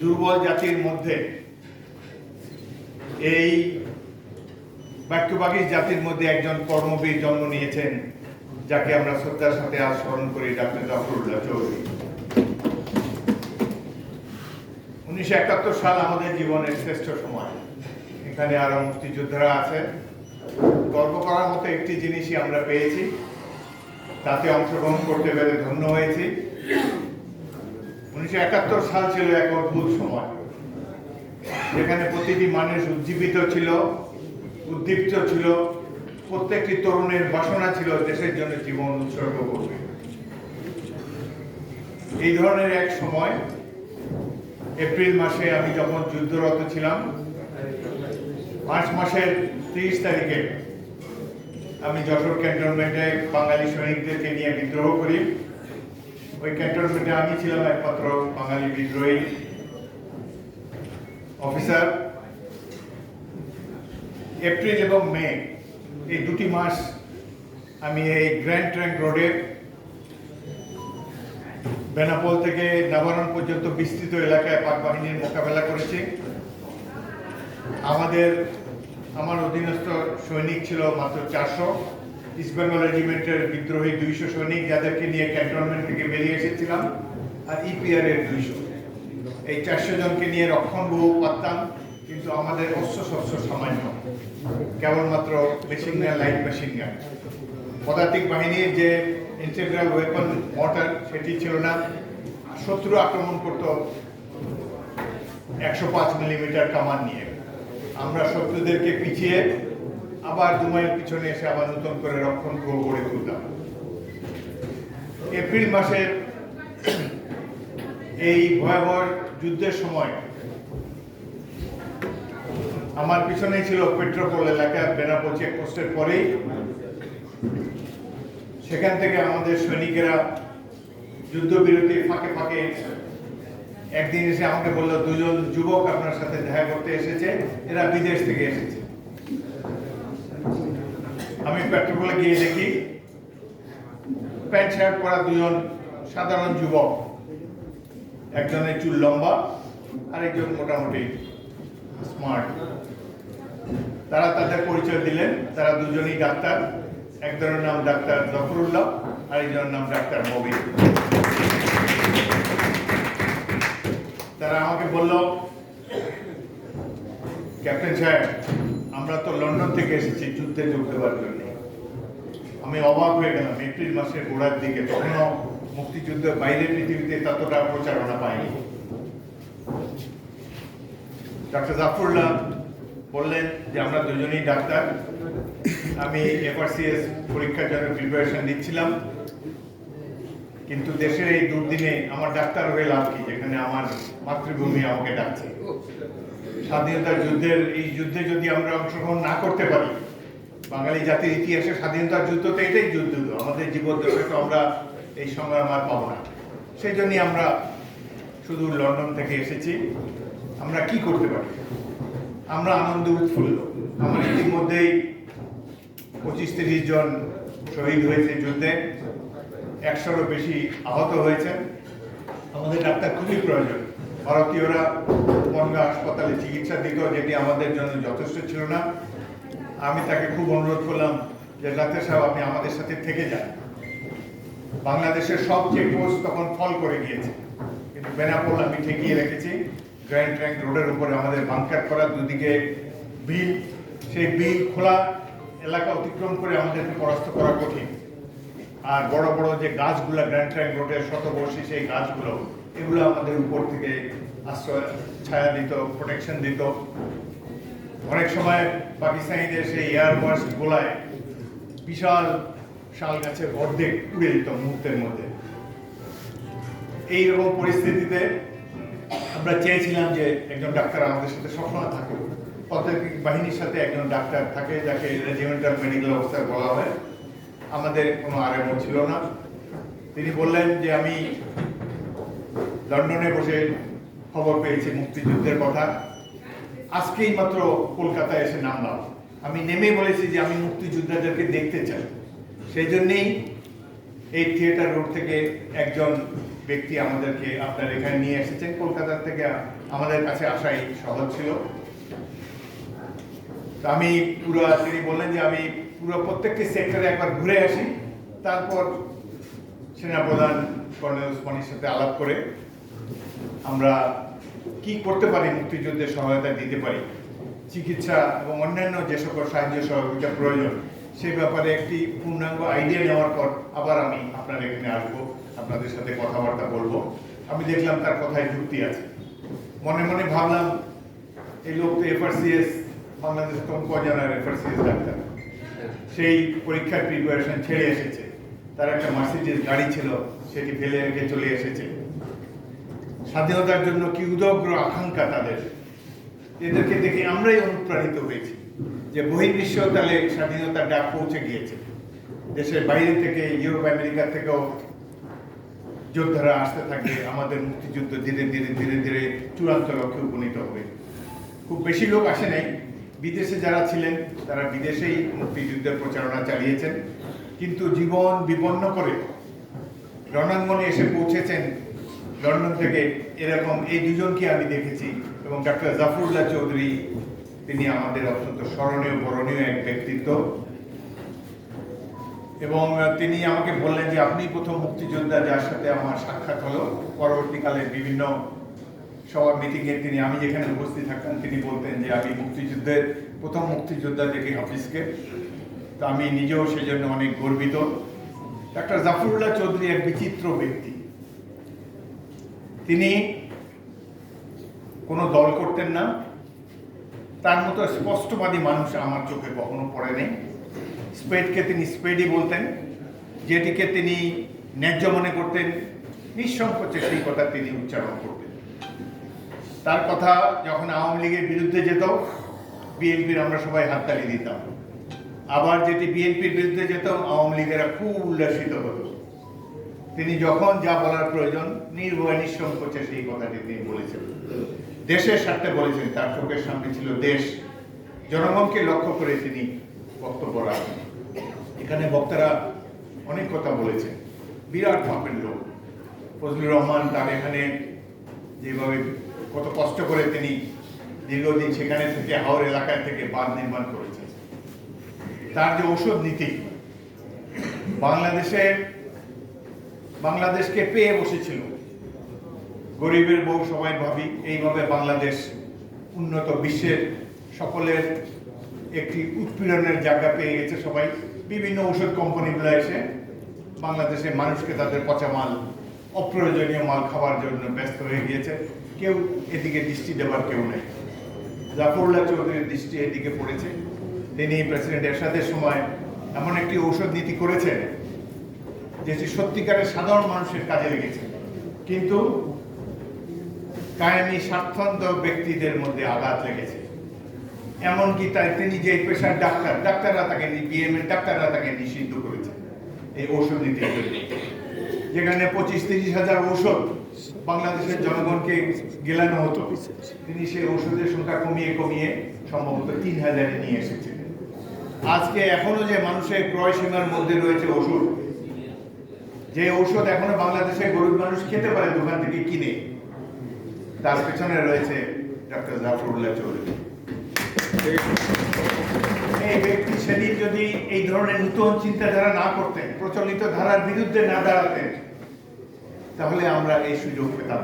দুর্বল জাতির মধ্যে এই বাক্যবাগী জাতির মধ্যে একজন কর্মবীর জন্ম নিয়েছেন, যাকে আমরা শ্রদ্ধার সাথে আজ স্মরণ করি, ডাক্তার জাফরুল্লাহ চৌধুরী। উনিশশো একাত্তর সাল আমাদের জীবনের শ্রেষ্ঠ সময়। এখানে আরও মুক্তিযোদ্ধারা আছেন। গর্ব করার মতো একটি জিনিসই আমরা পেয়েছি। তাতে অংশগ্রহণ করতে পেরে ধন্য হয়েছি। উনিশশো একাত্তর সাল ছিল এক অদ্ভুত সময়। যেখানে প্রতিটি মানুষ উজ্জীবিত ছিল, উদ্দীপ্ত ছিল, প্রত্যেকটি তরুণের বাসনা ছিল দেশের জন্য জীবন উৎসর্গ করবে। এই ধরনের এক সময়, এপ্রিল মাসে আমি যখন যুদ্ধরত ছিলাম, মার্চ মাসের তিরিশ তারিখে আমি যশোর ক্যান্টনমেন্টে বাঙালি সৈনিকদেরকে নিয়ে বিদ্রোহ করি। ওই ক্যান্টনমেন্টে আমি ছিলাম একমাত্র বাঙালি বিদ্রোহী অফিসার। এপ্রিল এবং মে, এই দুটি মাস আমি এই গ্র্যান্ড ট্র্যাঙ্ক রোডে বেনাপোল থেকে নাবারণ পর্যন্ত বিস্তৃত এলাকায় পাক বাহিনীর মোকাবেলা করেছি। আমাদের, আমার অধীনস্থ সৈনিক ছিল মাত্র চারশো। ইস্ট বেঙ্গল রেজিমেন্টের বিদ্রোহী দুইশো সৈনিক যাদেরকে নিয়ে ক্যান্টনমেন্ট থেকে বেরিয়ে এসেছিলাম, আর ইপিআর এর দুইশো। এই চারশো জনকে নিয়ে রক্ষণ বহু পারতাম কিন্তু আমাদের অস্ত্র শস্ত্র সামান্য। কেবলমাত্র machine gun light machine gun পদাতিক বাহিনীর যে ইন্টিগ্রাল ওয়েপন মর্টার সেটি ছিল না। শত্রু আক্রমণ করত একশো পাঁচ মিলিমিটার কামান নিয়ে। আমরা শত্রুদেরকে পিছিয়ে আবার দু মাইল পিছনে এসে আবার নতুন করে রক্ষণ গড়ে তুলতাম এপ্রিল মাসের এই ভয়াবহ যুদ্ধের সময় আমার পিছনেই ছিল পেট্রোপোল এলাকা, বেনাপোল চেকপোস্টের পরেই। সেখান থেকে আমাদের সৈনিকেরা যুদ্ধবিরতি ফাঁকে ফাঁকে একদিন এসে আমাকে বলল, দুজন যুবক আপনার সাথে দেখা করতে এসেছে, এরা বিদেশ থেকে এসেছে। আমি পেট্রোপোলে গিয়ে দেখি প্যান্ট শার্ট পরা দুজন সাধারণ যুবক। একজনের চুল লম্বা, আরেকজন মোটামুটি স্মার্ট। তারা তাদের পরিচয় দিলেন, তারা দুজনেই ডাক্তার। একজনের নাম ডাক্তার জফরুল্লাহ আরেকজনের নাম ডাক্তার মবিন। তারা আমাকে বলল, ক্যাপ্টেন সাহেব আমরা তো লন্ডন থেকে এসেছি, যুদ্ধে যোগ দেওয়ার জন্য। আমি অবাক হয়ে গেলাম, এপ্রিল মাসের গোড়ার দিকে তখনও মুক্তিযুদ্ধের বাইরের পৃথিবীতে ততটা প্রচারণা পাইনি। ডাক্তার জাফরুল্লাহ বললেন যে, আমরা দুজনেই ডাক্তার। আমি এফআরসিএস পরীক্ষার জন্য প্রিপারেশন নিচ্ছিলাম। কিন্তু দেশের এই দুর্দিনে আমার ডাক্তার হয়ে লাভ কি? যেখানে আমার মাতৃভূমি আমাকে ডাকছে। স্বাধীনতার যুদ্ধের, এই যুদ্ধে যদি আমরা অংশগ্রহণ না করতে পারি, বাঙালি জাতির ইতিহাসে স্বাধীনতার যুদ্ধ তো এটাই যুদ্ধ, আমাদের জীবদ্দশায় তো আমরা এই সংগ্রাম আর পাবো না। সেই জন্যই আমরা শুধু লন্ডন থেকে এসেছি। আমরা কি করতে পারি? আমরা আনন্দ উৎফুল্ল। আমার ইতিমধ্যেই পঁচিশ তিরিশ জন শহীদ হয়েছে যুদ্ধে। একশোরও বেশি আহত হয়েছে আমাদের ডাক্তার খুবই প্রয়োজন। ভারতীয়রা বনগা হাসপাতালে চিকিৎসা দিত, যেটি আমাদের জন্য যথেষ্ট ছিল না। আমি তাকে খুব অনুরোধ করলাম যে, ডাক্তার সাহেব, আপনি আমাদের সাথে থেকে যান। বাংলাদেশের সব চেকপোস্ট তখন ফল করে গিয়েছে। কিন্তু বেনাপোল আমি ঠেকিয়ে রেখেছি। গ্র্যান্ড ট্র্যাঙ্ক রোডের উপরে আমাদের বাংকার করা, দুদিকে বিল। সেই বিল খোলা এলাকা অতিক্রম করে আমাদেরকে পরাস্ত করা কঠিন। আর বড় বড় যে গাছগুলো গ্র্যান্ড ট্র্যাঙ্ক রোডের শতবর্ষী সেই গাছগুলো এগুলো আমাদের উপর থেকে আশ্রয়, ছায়া দিত প্রোটেকশন দিত। অনেক সময় পাকিস্তানিদের সেই এয়ার বার্স্ট গোলায় বিশাল শাল গাছের অর্ধেক উড়ে যেত মুহূর্তের মধ্যে। এইরকম পরিস্থিতিতে আমরা চেয়েছিলাম যে একজন ডাক্তার আমাদের সাথে সবসময় থাকুক। প্রত্যেক বাহিনীর সাথে একজন ডাক্তার থাকে, যাকে রেজিমেন্টাল মেডিকেল অফিসার বলা হয়। আমাদের কোনো আরএমও ছিল না। তিনি বললেন যে আমি লন্ডনে বসে খবর পেয়েছি মুক্তিযুদ্ধের কথা। আজকেই মাত্র কলকাতায় এসে নামলাম। আমি নেমে বলেছি যে আমি মুক্তিযোদ্ধাদেরকে দেখতে চাই। সেই জন্যেই এই থিয়েটার রোড থেকে একজন ব্যক্তি আমাদেরকে আপনার এখানে নিয়ে এসেছেন। কলকাতা থেকে আমাদের কাছে আসাই সহজ ছিল। আমি পুরো তিনি বললেন যে আমি পুরো প্রত্যেকটি সেক্টরে একবার ঘুরে আসি। তারপর সেনাপ্রধান কর্নেল ওসমানীর সাথে আলাপ করে আমরা কি করতে পারি মুক্তিযুদ্ধের সহায়তা দিতে পারি? চিকিৎসা এবং অন্যান্য যে সকল সাহায্য সহযোগিতা প্রয়োজন, সেই ব্যাপারে একটি পূর্ণাঙ্গ আইডিয়া নেওয়ার পর আবার আমি আপনার এখানে আসব, আপনাদের সাথে কথাবার্তা বলব। আমি দেখলাম তার কথায় যুক্তি আছে। মনে মনে ভাবলাম, এই লোক তো এফআরসিএস বাংলাদেশ কম কজনের এফআরসিএস ডাক্তার। সেই পরীক্ষার প্রিপারেশন ছেড়ে এসেছে। তার একটা মার্সিডিজ গাড়ি ছিল, সেটি ফেলে রেখে চলে এসেছে। স্বাধীনতার জন্য কি উদগ্র আকাঙ্ক্ষা তাদের? এদেরকে দেখে আমরাই অনুপ্রাণিত হয়েছি যে বহির্বিশ্ব তাহলে স্বাধীনতার ডাক পৌঁছে গিয়েছে। দেশের বাইরে থেকে, ইউরোপ, আমেরিকা থেকেও যোদ্ধারা আসতে থাকবে আমাদের মুক্তিযুদ্ধ ধীরে ধীরে ধীরে ধীরে চূড়ান্ত লক্ষ্যে উপনীত হবে। খুব বেশি লোক আসে নাই। বিদেশে যারা ছিলেন, তারা বিদেশেই মুক্তিযুদ্ধের প্রচারণা চালিয়েছেন। কিন্তু জীবন বিপন্ন করে রণাঙ্গনে এসে পৌঁছেছেন লন্ডন থেকে এরকম এই দুজনকে আমি দেখেছি এবং ডাক্তার জাফরুল্লাহ চৌধুরী, তিনি আমাদের অত্যন্ত স্মরণীয়, বরণীয় এক ব্যক্তিত্ব। এবং তিনি আমাকে বললেন যে আপনি প্রথম মুক্তিযোদ্ধা যার সাথে আমার সাক্ষাৎ হলো। পরবর্তীকালে বিভিন্ন সভা মিটিংয়ে তিনি, আমি যেখানে উপস্থিত থাকতাম, তিনি বলতেন যে আমি মুক্তিযুদ্ধের প্রথম মুক্তিযোদ্ধা দেখি হাফিজকে। তো আমি নিজেও সেজন্য অনেক গর্বিত। ডাক্তার জাফরুল্লাহ চৌধুরী এক বিচিত্র ব্যক্তি। তিনি কোনো দল করতেন না। তার মতো স্পষ্টবাদী মানুষ আমার চোখে কখনো পড়ে নেই। স্পেডকে তিনি স্পেডই বলতেন, যেটিকে তিনি ন্যায্য মনে করতেন, নিঃসংকোচে সেই কথা তিনি উচ্চারণ করতেন। তার কথা যখন আওয়ামী লীগের বিরুদ্ধে যেত, বিএনপির আমরা সবাই হাততালি দিতাম। আবার যেটি বিএনপির বিরুদ্ধে যেত, আওয়ামী লীগেরা খুব উল্লাসিত হতো। তিনি যখন যা বলার প্রয়োজন, নির্ভয় নিঃসংকোচে সেই কথাটি তিনি বলেছেন। দেশের স্বার্থে বলেছেন, তার চোখের সামনে ছিল দেশ। জনগণকে লক্ষ্য করে তিনি বক্তব্য রাখেন। এখানে বক্তারা অনেক কথা বলেছেন। বিরাট মাপের লোক। ফজলুর রহমান তার এখানে যেভাবে কত কষ্ট করে তিনি দীর্ঘদিন সেখানে থেকে হাওড় এলাকায় থেকে বাঁধ নির্মাণ করেছেন। তার যে ওষুধ নীতি, বাংলাদেশে বাংলাদেশকে পেয়ে বসেছিল। গরিবের বউ সবাই ভাবি, এইভাবে বাংলাদেশ উন্নত বিশ্বের সকলের একটি উৎপীড়নের জায়গা পেয়ে গেছে সবাই। বিভিন্ন ওষুধ কোম্পানিগুলো এসে বাংলাদেশের মানুষকে তাদের পচা মাল অপ্রয়োজনীয় মাল খাওয়ার জন্য ব্যস্ত হয়ে গিয়েছে। কেউ এদিকে দৃষ্টি দেওয়ার কেউ নেই। জাফরুল্লাহ চৌধুরীর দৃষ্টি এদিকে পড়েছে। তিনি প্রেসিডেন্ট এরশাদের সময় এমন একটি ঔষধ নীতি করেছেন যেটি সত্যিকারের সাধারণ মানুষের কাজে লেগেছে। কিন্তু কায়েমি স্বার্থান্ত ব্যক্তিদের মধ্যে আঘাত লেগেছে। এমনকি তাই তিনি যে পেশার ডাক্তার, ডাক্তাররা তাকে বিএমএ ডাক্তাররা তাকে নিষিদ্ধ করেছে এই ঔষধ জন্য যেখানে পঁচিশ তিরিশ হাজার ঔষধ বাংলাদেশের জনগণকে গেলানো হতো। তিনি সেই ঔষধের সংখ্যা কমিয়ে কমিয়ে সম্ভবত তিন হাজারে নিয়ে এসেছিলেন। আজকে এখনও যে মানুষের ক্রয় সীমার মধ্যে রয়েছে ওষুধ যে ঔষধ এখনও বাংলাদেশে গরিব মানুষ খেতে পারে দোকান থেকে কিনে, তার পেছনে রয়েছে ডক্টর জাফরুল্লাহ চৌধুরী। এই ব্যক্তি সেদিন যদি এই ধরনের নতুন চিন্তাধারা না করতেন, প্রচলিত ধারার বিরুদ্ধে না দাঁড়াতেন, তাহলে আমরা এই সুযোগ পেতাম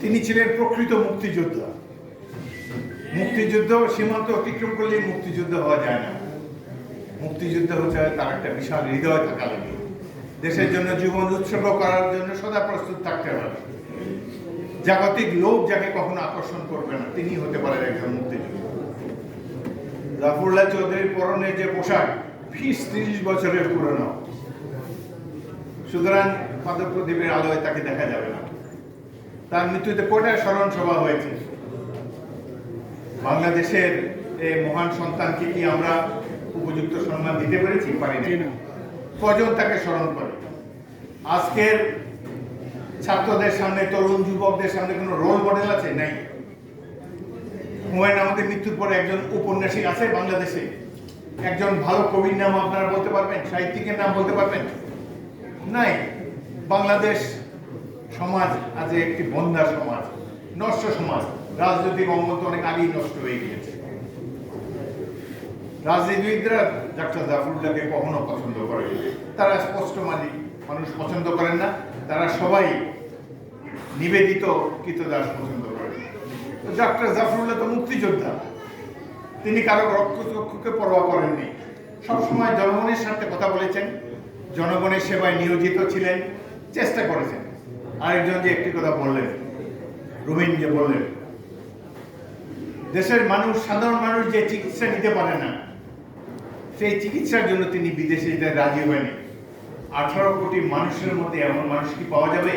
তিনি ছিলেন প্রকৃত মুক্তিযোদ্ধা। মুক্তিযুদ্ধ সীমান্ত অতিক্রম করলে মুক্তিযুদ্ধ হওয়া যায় না। মুক্তিযুদ্ধ হচ্ছে তার একটা বিশাল হৃদয় থাকা লাগে। দেশের জন্য জীবন উৎসর্গ করার জন্য সদা প্রস্তুত থাকতে হবে। জাগতিক লোভ যাকে কখনো আকর্ষণ করবে না, তিনি হতে পারেন একজন মুক্তিযুদ্ধ। জাফরুল্লাহ চৌধুরীর পরনে যে পোশাক বিশ তিরিশ বছরের পুরনো। সুতরাং পদপ্রদীপের আলোয় তাকে দেখা যাবে না। তার মৃত্যুতে কোটায় স্মরণ সভা হয়েছে? বাংলাদেশের এই মহান সন্তানকে কি আমরা উপযুক্ত সম্মান দিতে পেরেছি পারি না। কজন তাকে স্মরণ করে? আজকের ছাত্রদের সামনে তরুণ যুবকদের সামনে কোনো রোল মডেল আছে? নাই। হুমায়ুন আমাদের মৃত্যুর পরে একজন উপন্যাসিক আছে বাংলাদেশে। একজন ভালো কবির নাম আপনারা বলতে পারবেন সাহিত্যিকের নাম বলতে পারবেন? নাই। বাংলাদেশ সমাজ আজ একটি বন্ধা সমাজ নষ্ট সমাজ। রাজনৈতিক অঙ্গন তো অনেক আগেই নষ্ট হয়ে গিয়েছে। রাজনীতিবিদরা ডাক্তার জাফরুল্লাহকে কখনো পছন্দ করেন তারা স্পষ্ট মালিক মানুষ পছন্দ করেন না। তারা সবাই নিবেদিত কৃতদাস পছন্দ করেন। ডাক্তার জাফরুল্লাহ তো মুক্তিযোদ্ধা। তিনি কারও রক্ষচক্ষুকে পরোয়া করেননি। সবসময় জনগণের স্বার্থে কথা বলেছেন। জনগণের সেবায় নিয়োজিত ছিলেন। চেষ্টা করেছেন। আরেকজন যে একটি কথা বললেন, রুবিন যে বললেন, দেশের মানুষ, সাধারণ মানুষ যে চিকিৎসা নিতে পারে না সেই চিকিৎসার জন্য তিনি বিদেশে যেতে রাজি হয়নি। আঠারো কোটি মানুষের মধ্যে এমন মানুষ কি পাওয়া যাবে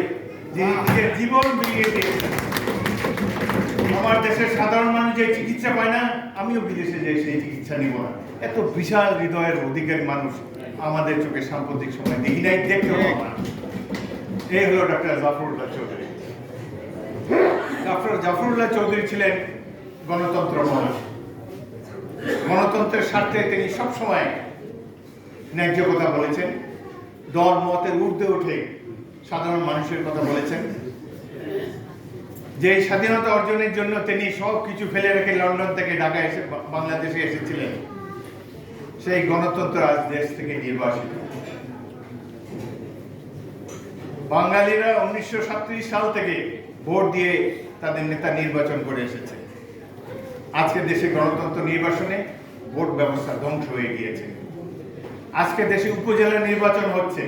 যিনি নিজের জীবন বিলিয়ে আমার দেশের সাধারণ মানুষ যে চিকিৎসা পায় না আমিও বিদেশে যাই সেই চিকিৎসা নিব না। এত বিশাল হৃদয়ের অধিকারী মানুষ আমাদের চোখে সাম্প্রতিক সময় দেখি নাই না। এই হলো ডক্টর জাফরুল্লাহ চৌধুরী। ডক্টর জাফরুল্লাহ চৌধুরী ছিলেন গণতন্ত্র মানুষ গণতন্ত্রের স্বার্থে তিনি সবসময় ন্যায্য কথা বলেছেন। দল মতের ঊর্ধ্বে উঠে সাধারণ মানুষের কথা বলেছেন। যে স্বাধীনতা অর্জনের জন্য তিনি সব কিছু ফেলে রেখে লন্ডন থেকে ঢাকা এসে বাংলাদেশে এসেছিলেন, সেই গণতন্ত্র আজ দেশ থেকে নির্বাসিত। বাঙালিরা উনিশশো সাল থেকে ভোট দিয়ে তাদের নেতা নির্বাচন করে এসেছে। আজকে দেশে গণতন্ত্র নির্বাচনে ভোট ব্যবস্থা ধ্বংস হয়ে গিয়েছে। আজকে দেশে উপজেলা নির্বাচন হচ্ছে।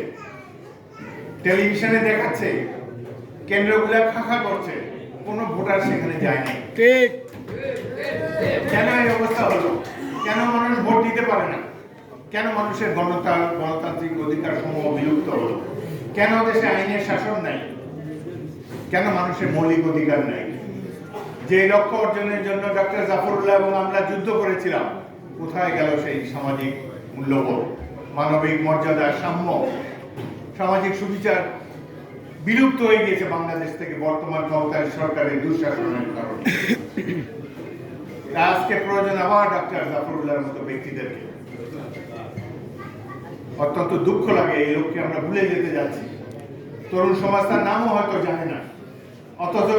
টেলিভিশনে দেখাচ্ছে কেন্দ্রগুলা খাখা করছে কোনো ভোটার সেখানে যায়নি ঠিক। কেন এই অবস্থা হলো? কেন মানুষ ভোট দিতে পারে না? কেন মানুষের গণতা গণতান্ত্রিক অধিকার সমূহ বিলুপ্ত হলো? কেন দেশে আইনের শাসন নাই? কেন মানুষের মৌলিক অধিকার নাই? যে লক্ষ্য অর্জনের জন্য ডক্টর জাফরুল্লাহ এবং আমরা যুদ্ধ করেছিলাম, কোথায় গেল সেই সামাজিক মূল্যবোধ, মানবিক মর্যাদা সাম্য? সামাজিক সুবিচার বিলুপ্ত হয়ে গিয়েছে বাংলাদেশ থেকে বর্তমান ক্ষমতায় সরকারের দুঃশাসনের কারণে। আজকে প্রয়োজন আবার ডাক্তার জাফরুল্লাহর মতো ব্যক্তিদেরকে। অত্যন্ত দুঃখ লাগে, এই লোককে আমরা ভুলে যেতে যাচ্ছি। তরুণ সমাজ তার নামও হয়তো জানে না। অথচ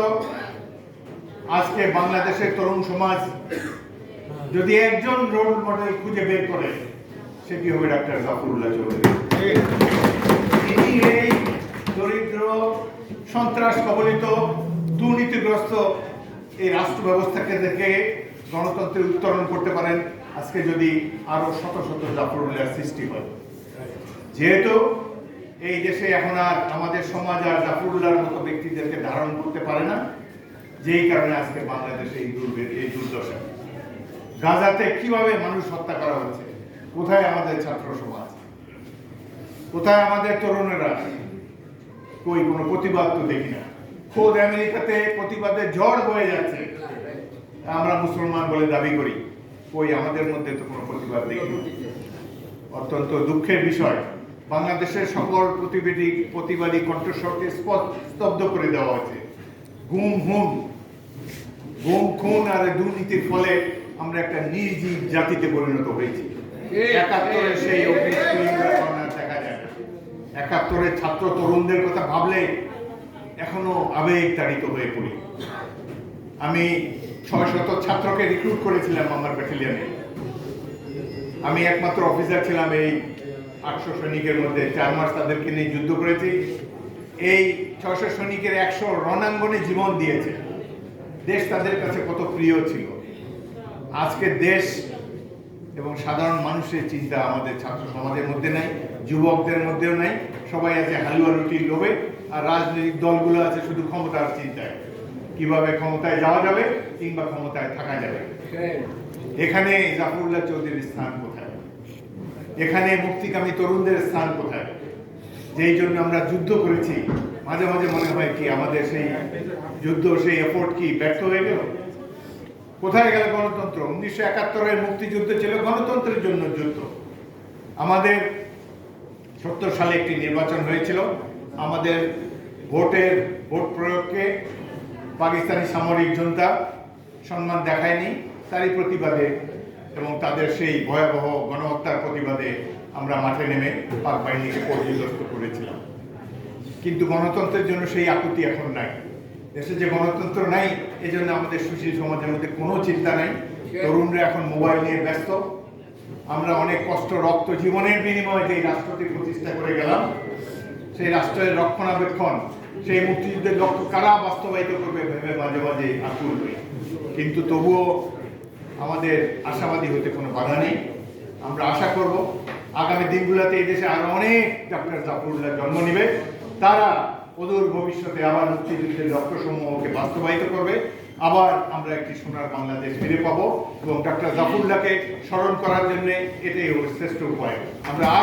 আজকে বাংলাদেশের তরুণ সমাজ যদি একজন রোল মডেল খুঁজে বের করে সেটি হবে ডাক্তার জাফরুল্লাহ চৌধুরী? এই দরিদ্র, সন্ত্রাস কবলিত, দুর্নীতিগ্রস্ত এই রাষ্ট্র ব্যবস্থাকে দেখে গণতন্ত্রের উত্তরণ করতে পারেন, আজকে যদি আরও শত শত জাফরুল্লাহ সৃষ্টি হয়। যেহেতু এই দেশে এখন আর আমাদের সমাজ আর জাফরুল্লাহর মতো ব্যক্তিদেরকে ধারণ করতে পারে না যেই কারণে আজকে বাংলাদেশে এই দুর্ভেদ এই দুর্দশা। গাজাতে কীভাবে মানুষ হত্যা করা হচ্ছে? কোথায় আমাদের ছাত্র সমাজ? কোথায় আমাদের তরুণেরা? কই, কোনো প্রতিবাদ তো দেখি না। খোদ আমেরিকাতে প্রতিবাদের ঝড় বয়ে যাচ্ছে। আমরা মুসলমান বলে দাবি করি। কই, আমাদের মধ্যে তো কোনো প্রতিবাদ দেখি। অত্যন্ত দুঃখের বিষয়। বাংলাদেশের সকল প্রতিবাদী প্রতিবাদী কণ্ঠস্বরকে স্তব্ধ করে দেওয়া হয়েছে। গুম, হুম। গুম খুন আর দুর্নীতির ফলে আমরা একটা নির্জীব জাতিতে পরিণত হয়েছি। একাত্তরে সেই দেখা যায়। একাত্তরের ছাত্র তরুণদের কথা ভাবলে এখনও আবেগ তাড়িত হয়ে পড়ি। আমি ছয় শত ছাত্রকে রিক্রুট করেছিলাম আমার ব্যাটালিয়নে আমি একমাত্র অফিসার ছিলাম এই আটশো সৈনিকের মধ্যে। চার মাস তাদেরকে নিয়ে যুদ্ধ করেছি। এই ছশো সৈনিকের একশো রণাঙ্গনে জীবন দিয়েছে। দেশ তাদের কাছে কত প্রিয় ছিল। আজকে দেশ এবং সাধারণ মানুষের চিন্তা আমাদের ছাত্র সমাজের মধ্যে নাই, যুবকদের মধ্যেও নাই, সবাই আছে হালুয়া রুটির লোভে, আর রাজনৈতিক দলগুলো আছে শুধু ক্ষমতার চিন্তায়। কীভাবে ক্ষমতায় যাওয়া যাবে কিংবা ক্ষমতায় থাকা যাবে? এখানে জাফরুল্লাহ চৌধুরীর স্থান কোথায়? এখানে মুক্তিকামী তরুণদের স্থান কোথায়? যেই জন্য আমরা যুদ্ধ করেছি মাঝে মাঝে মনে হয় কি আমাদের সেই যুদ্ধ, সেই এফোর্ট কি ব্যর্থ হয়ে গেল? কোথায় গেল গণতন্ত্র? উনিশশো একাত্তরের মুক্তিযুদ্ধ ছিল গণতন্ত্রের জন্য যুদ্ধ। আমাদের সত্তর সালে একটি নির্বাচন হয়েছিল। আমাদের ভোটের, ভোট প্রয়োগকে পাকিস্তানি সামরিক জনতা সম্মান দেখায়নি, তারই প্রতিবাদে এবং তাদের সেই ভয়াবহ গণহত্যার প্রতিবাদে আমরা মাঠে নেমে পাক বাহিনীকে পর্যদস্ত করেছিলাম। কিন্তু গণতন্ত্রের জন্য সেই আকুতি এখন নাই। দেশে যে গণতন্ত্র নাই, এজন্য আমাদের সুশীল সমাজের মধ্যে কোনো চিন্তা নাই। তরুণরা এখন মোবাইল নিয়ে ব্যস্ত। আমরা অনেক কষ্ট রক্ত জীবনের বিনিময়ে যে রাষ্ট্রটি প্রতিষ্ঠা করে গেলাম, সেই রাষ্ট্রের রক্ষণাবেক্ষণ, সেই মুক্তিযুদ্ধের লক্ষ্য কারা বাস্তবায়িত করবে ভেবে মাঝে মাঝে আকুল কিন্তু তবুও আমাদের আশাবাদী হতে কোনো বাধা নেই। আমরা আশা করব, আগামী দিনগুলোতে এই দেশে আরও অনেক ডক্টর জাফরুল্লাহ জন্ম নেবে। তারা অদূর ভবিষ্যতে আবার মুক্তিযুদ্ধের লক্ষ্যসমূহকে বাস্তবায়িত করবে। আবার আমরা একটি সোনার বাংলাদেশ ফিরে পাবো এবং ডক্টর জাফরুল্লাহকে স্মরণ করার জন্য এটাই শ্রেষ্ঠ উপায়। আমরা